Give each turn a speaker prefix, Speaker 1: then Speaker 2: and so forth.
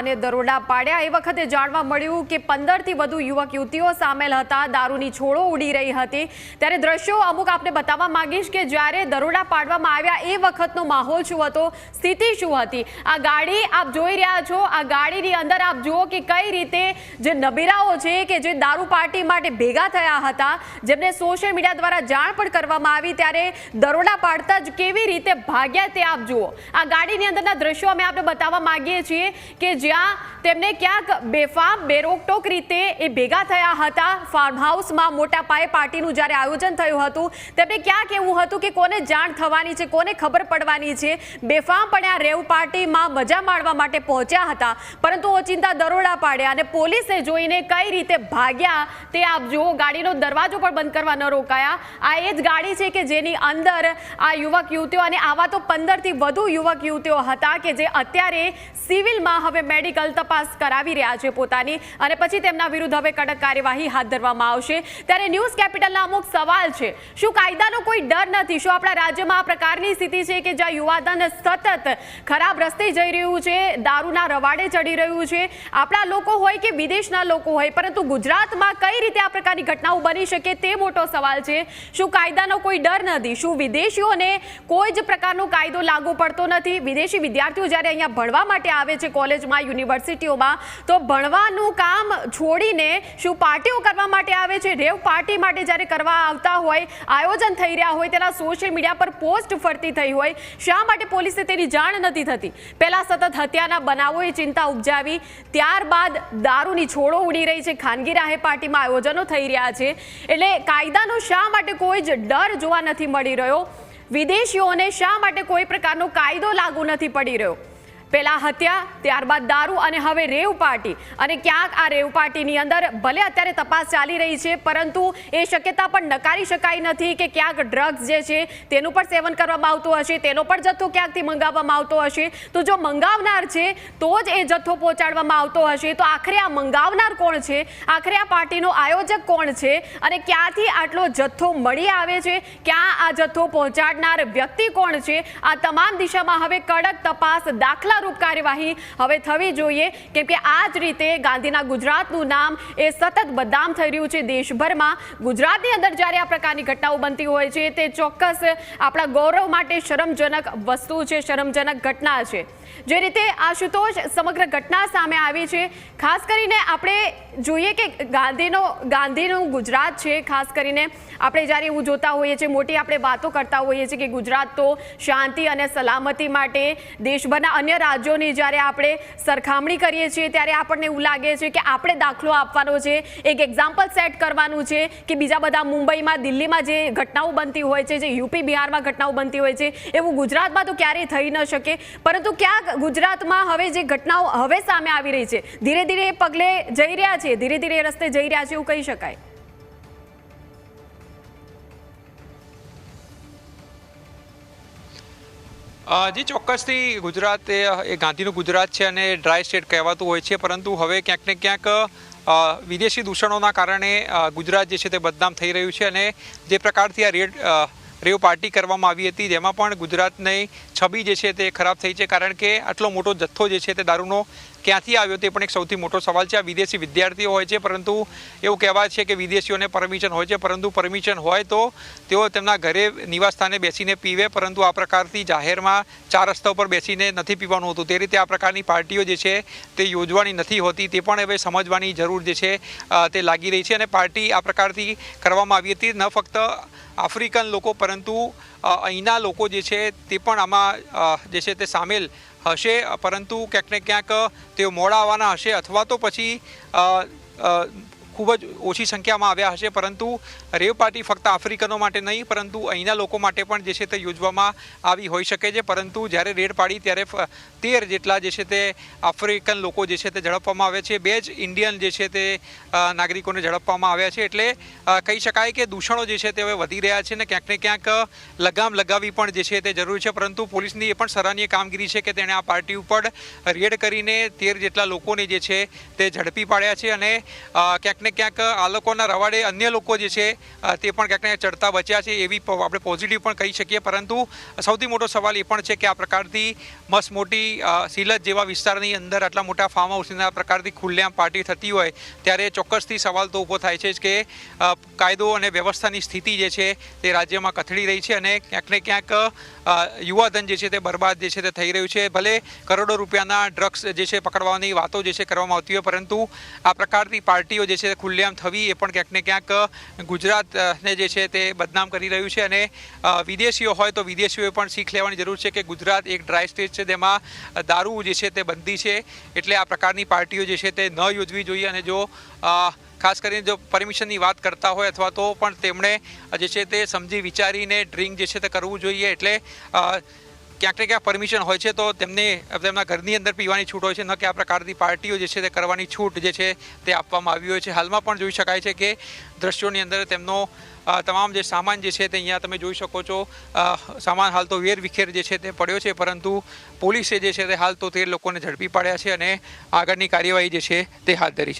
Speaker 1: અને દરોડા પાડ્યા. એ વખતે જાણવા મળ્યું કે પંદરથી વધુ યુવક યુવતીઓ સામેલ હતા. દારૂની છોડો ઉડી રહી હતી. ત્યારે દ્રશ્યો અમુક આપને બતાવવા માંગીશ કે જ્યારે દરોડા પાડવામાં આવ્યા એ વખતનો માહોલ શું હતો? સ્થિતિ શું હતી? આ ગાડી આપ જોઈ રહ્યા છો. આ ગાડીની અંદર આપ જુઓ કે કઈ રીતે જે નબીરાઓ છે કે જે દારૂ પાર્ટી માટે ભેગા થયા હતા, જેમને સોશિયલ મીડિયા દ્વારા જાણ પણ કરવામાં આવી, ત્યારે દરોડા પાડતા જ કેવી રીતે ભાગ્યા તે આપ જુઓ. આ ગાડીની અંદરના દ્રશ્યો અમે આપણે બતાવવા માંગીએ છીએ કે જ્યાં તેમને ક્યાંક બેફામ, બેરોકટોક રીતે એ ભેગા થયા હતા. ફાર્મ હાઉસમાં મોટા પાયે પાર્ટીનું જ્યારે આયોજન થયું હતું, તેમને ક્યાંક એવું હતું કે કોને જાણ થવાની છે, કોને ખબર પડવાની છે? બેફામપણે આ રેવ પાર્ટીમાં મજા માણવા માટે પહોંચ્યા હતા. પરંતુ ઓચિંતા દરોડા પાડ્યા અને પોલીસે જોઈને કઈ રીતે ભાગ્યા તે આપ જુઓ, ગાડીનો દરવાજો પણ બંધ કરવા ન રોકાયા. આ એ જ ગાડી છે કે જેની અંદર આ યુવક યુવતીઓ અને આવા તો પંદરથી વધુ યુવક યુવતીઓ હતા કે જે અત્યારે સિવિલમાં હવે મેડિકલ તપાસ કરાવી રહ્યા છે પોતાની અને પછી તેમના વિરુદ્ધ હવે કડક કાર્યવાહી હાથ ધરવામાં આવશે. ત્યારે ન્યૂઝ કેપિટલના અમુક સવાલ છે. શું કાયદાનો કોઈ ડર નથી? શું આપણા રાજ્યમાં આ પ્રકારની સ્થિતિ છે કે જ્યાં યુવાધન સતત ખરાબ રસ્તે જઈ રહ્યું છે, દારૂના રવાડે ચડી રહ્યું છે? આપણા લોકો હોય કે વિદેશના લોકો હોય? પરંતુ ગુજરાતમાં કઈ રીતે આ પ્રકારની ઘટનાઓ બની શકે તે મોટો સવાલ છે. શું કાયદાનો કોઈ ડર નથી? શું વિદેશીઓને કોઈ જ પ્રકારનો કાયદો લાગુ પડતો નથી? વિદેશી વિદ્યાર્થીઓ જ્યારે અહીંયા ભણવા માટે આવે છે કોલેજમાં યુનિવર્સિટીઓમાં. તો ભણવાનું કામ છોડીને શું પાર્ટીઓ કરવા માટે આવે છે? રેવ પાર્ટી માટે જ્યારે કરવા આવતા હોય, આયોજન થઈ રહ્યા હોય, તેના સોશિયલ મીડિયા પર પોસ્ટ ફરતી થઈ હોય, શા માટે પોલીસે તેની જાણ નથી થતી? પહેલાં સતત હત્યાના બનાવોએ ચિંતા ઉપજાવી, ત્યારબાદ દારૂની છોડો ઉડી રહી છે. ખાનગી રાહે પાર્ટીમાં આયોજનો થઈ રહ્યા છે. એટલે કાયદાનો શા માટે કોઈ જ ડર જોવા નથી મળી રહ્યો? વિદેશીઓને શા માટે કોઈ પ્રકારનો કાયદો લાગુ નથી પડી રહ્યો? પહેલા હત્યા, ત્યારબાદ દારૂ અને હવે રેવ પાર્ટી. અને ક્યાંક આ રેવ પાર્ટીની અંદર ભલે અત્યારે તપાસ ચાલી રહી છે, પરંતુ એ શક્યતા પણ નકારી શકાય નથી કે ક્યાંક ડ્રગ્સ જે છે તેનું પણ સેવન કરવામાં આવતું હશે, તેનો પણ જથ્થો ક્યાંકથી મંગાવવામાં આવતો હશે. તો જો મંગાવનાર છે, તો જ એ જથ્થો પહોંચાડવામાં આવતો હશે. તો આખરે આ મંગાવનાર કોણ છે? આખરે આ પાર્ટીનો આયોજક કોણ છે? અને ક્યાંથી આટલો જથ્થો મળી આવે છે? ક્યાં આ જથ્થો પહોંચાડનાર વ્યક્તિ કોણ છે? આ તમામ દિશામાં હવે કડક તપાસ દાખલા રૂપ કાર્યવાહી હવે થવી જોઈએ. કેમ કે આ જ રીતે ગાંધીના ગુજરાતનું નામ એ સતત બદનામ થઈ રહ્યું છે દેશભરમાં. ગુજરાતની અંદર જ્યારે આ પ્રકારની ઘટનાઓ બનતી હોય છે, તે ચોક્કસ આપણા ગૌરવ માટે શરમજનક વસ્તુ છે, શરમજનક ઘટના છે. જે રીતે આશુતોષ સમગ્ર ઘટના સામે આવી છે. ખાસ કરીને આપણે જોઈએ કે ગાંધીનો, ગાંધીનું ગુજરાત છે. ખાસ કરીને આપણે જ્યારે એવું જોતા હોઈએ છીએ, મોટી આપણે વાતો કરતા હોઈએ છીએ કે ગુજરાત તો શાંતિ અને સલામતી માટે દેશભરના અન્ય રાજ્યોની જ્યારે આપણે સરખામણી કરીએ છીએ, ત્યારે આપણને એવું લાગે છે કે આપણે દાખલો આપવાનો છે, એક એક્ઝામ્પલ સેટ કરવાનું છે કે બીજા બધા મુંબઈમાં, દિલ્હીમાં જે ઘટનાઓ બનતી હોય છે, જે યુપી બિહારમાં ઘટનાઓ બનતી હોય છે, એવું ગુજરાતમાં તો ક્યારેય થઈ ન શકે. પરંતુ ક્યાંક ગુજરાતમાં હવે જે ઘટનાઓ હવે સામે આવી રહી છે, ધીરે ધીરે એ પગલે જઈ રહ્યા છે, ધીરે ધીરે એ રસ્તે જઈ રહ્યા છે એવું કહી શકાય.
Speaker 2: જી, ચોક્કસથી ગુજરાત એ ગાંધીનું ગુજરાત છે અને ડ્રાય સ્ટેટ કહેવાતું હોય છે, પરંતુ હવે ક્યાંક ને ક્યાંક વિદેશી દૂષણોના કારણે ગુજરાત જે છે તે બદનામ થઈ રહ્યું છે અને જે પ્રકારથી આ રેડ રેવ પાર્ટી કરવામાં આવી હતી, જેમાં પણ ગુજરાતની છબી જે છે તે ખરાબ થઈ છે, કારણ કે આટલો મોટો જથ્થો જે છે તે દારૂનો ક્યાંથી આવ્યો તે પણ એક સૌથી મોટો સવાલ છે. આ વિદેશી વિદ્યાર્થીઓ હોય છે, પરંતુ એવું કહેવાય છે કે વિદેશીઓને પરમિશન હોય છે, પરંતુ પરમિશન હોય તો તેઓ તેમના ઘરે નિવાસ સ્થાને બેસીને પીવે, પરંતુ આ પ્રકારથી જાહેરમાં ચાર રસ્તા ઉપર બેસીને નથી પીવાનું હોતું. તે રીતે આ પ્રકારની પાર્ટીઓ જે છે તે યોજવાની નથી હોતી. તે પણ હવે સમજવાની જરૂર જે છે તે લાગી રહી છે અને પાર્ટી આ પ્રકારથી કરવામાં આવી હતી. ન ફક્ત આફ્રિકન લોકો, પરંતુ અહીંના લોકો જે છે તે પણ આમાં જે છે તે સામેલ હશે, પરંતુ ક્યાંક ને ક્યાંક તેઓ મોડા આવવાના હશે અથવા તો પછી ખૂબ જ ઓછી સંખ્યામાં આવ્યા હશે, પરંતુ રેવ પાર્ટી ફક્ત આફ્રિકનો માટે નહીં, પરંતુ અહીંના લોકો માટે પણ જે છે તે યોજવામાં આવી હોઈ શકે છે. પરંતુ જ્યારે રેડ પાડી ત્યારે તેર જેટલા જે છે તે આફ્રિકન લોકો જે છે તે ઝડપવામાં આવે છે. બે જ ઇન્ડિયન જે છે તે નાગરિકોને ઝડપવામાં આવ્યા છે. એટલે કહી શકાય કે દૂષણો જે છે તે હવે વધી રહ્યા છે ને ક્યાંક ને ક્યાંક લગામ લગાવવી પણ જે છે તે જરૂરી છે. પરંતુ પોલીસની એ પણ સરાહનીય કામગીરી છે કે તેણે આ પાર્ટી ઉપર રેડ કરીને તેર જેટલા લોકોને જે છે તે ઝડપી પાડ્યા છે અને ક્યાંક ક્યાંક ને ક્યાંક આ લોકોના રવાડે અન્ય લોકો જે છે તે પણ ક્યાંક ચડતા બચ્યા છે એવી આપણે પોઝિટિવ પણ કહી શકીએ. પરંતુ સૌથી મોટો સવાલ એ પણ છે કે આ પ્રકારથી મસ્ત મોટી સિલત જેવા વિસ્તારની અંદર આટલા મોટા ફાર્મ હાઉસના પ્રકારથી ખુલ્લેઆમ પાર્ટી થતી હોય, ત્યારે ચોક્કસથી સવાલ તો ઊભો થાય છે કે કાયદો અને વ્યવસ્થાની સ્થિતિ જે છે તે રાજ્યમાં કથળી રહી છે અને ક્યાંક ને ક્યાંક યુવાધન જે છે તે બરબાદ જે છે તે થઈ રહ્યું છે. ભલે કરોડો રૂપિયાના ડ્રગ્સ જે છે પકડવાની વાતો જે છે કરવામાં આવતી હોય, પરંતુ આ પ્રકારની પાર્ટીઓ જે છે તે ખુલ્લેઆમ થવી એ પણ ક્યાંક ને ક્યાંક ગુજરાતને જે છે તે બદનામ કરી રહ્યું છે અને વિદેશીઓ હોય તો વિદેશીઓએ પણ શીખ લેવાની જરૂર છે કે ગુજરાત એક ડ્રાય સ્ટેટ છે, તેમાં દારૂ જે છે તે બંધી છે, એટલે આ પ્રકારની પાર્ટીઓ જે છે તે ન યોજવી જોઈએ અને જો ખાસ કરીને જો પરમિશનની વાત કરતા હોય અથવા તો પણ તેમણે જે છે તે સમજી વિચારીને ડ્રિંક જે છે તે કરવું જોઈએ એટલે ક્યાંક ને ક્યાંક પરમિશન હોય છે, તો તેમને, તેમના ઘરની અંદર પીવાની છૂટ હોય છે, ન કે આ પ્રકારની પાર્ટીઓ જે છે તે કરવાની છૂટ જે છે તે આપવામાં આવી હોય છે. હાલમાં પણ જોઈ શકાય છે કે દ્રશ્યોની અંદર તેમનો તમામ જે સામાન જે છે તે અહીંયા તમે જોઈ શકો છો. સામાન હાલ તો વેર વિખેર જે છે તે પડ્યો છે, પરંતુ પોલીસે જે છે તે હાલ તો તે લોકોને ઝડપી પાડ્યા છે અને આગળની કાર્યવાહી જે છે તે હાથ ધરી છે.